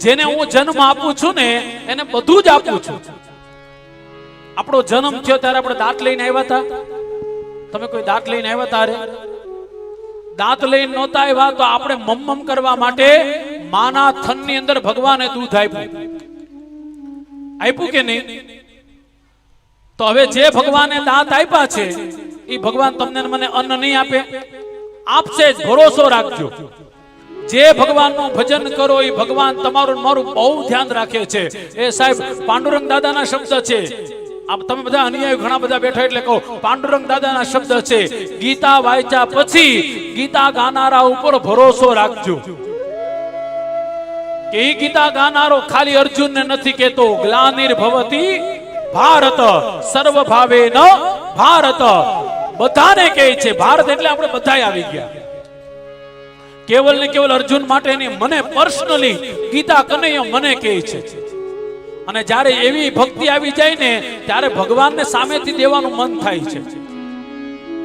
જેને હું જન્મ આપું છું ને, એને બધું જ આપું છું. આપણો જન્મ થયો ત્યારે આપણે દાંત લઈને આવ્યા હતા. તમે કોઈ દાંત લઈને આવ્યા તારે દાંત લઈને નહોતા આવ્યા તો આપણે મમ્મમ કરવા માટે માના થનની અંદર ભગવાને દૂધ આપ્યું. આપ્યું કે નહીં? તો હવે જે ભગવાને દાંત આપ્યા છે એ ભગવાન તમને મને અન્ન નહીં આપે. આપશે ભરોસો રાખજો. જે ભગવાનનું ભજન કરો, એ ભગવાન તમારું મારું બહુ ધ્યાન રાખે છે. એ સાહેબ, પાંડુરંગ દાદાના શબ્દ છે. આપ તમે બધા અન્યાય ઘણા બધા બેઠા એટલે કહો, પાંડુરંગ દાદાના શબ્દ છે. ગીતા વાંચ્યા પછી ગીતા ગાનારા ઉપર ભરોસો રાખજો. કે ઈ ગીતા ગાનારો ખાલી અર્જુન ને નથી કેતો ગ્લાનિર ભવતી ભારત સર્વ ભાવે ન ભારત. બધાને કહે છે, ભારત એટલે આપણે બધા આવી ગયા. કેવલ ને કેવલ અર્જુન માટે નહીં, મને પર્સનલી ગીતા કનૈયા મને કહે છે. અને જ્યારે એવી ભક્તિ આવી જાય ને, ત્યારે ભગવાનને સામેથી દેવાનું મન થાય છે.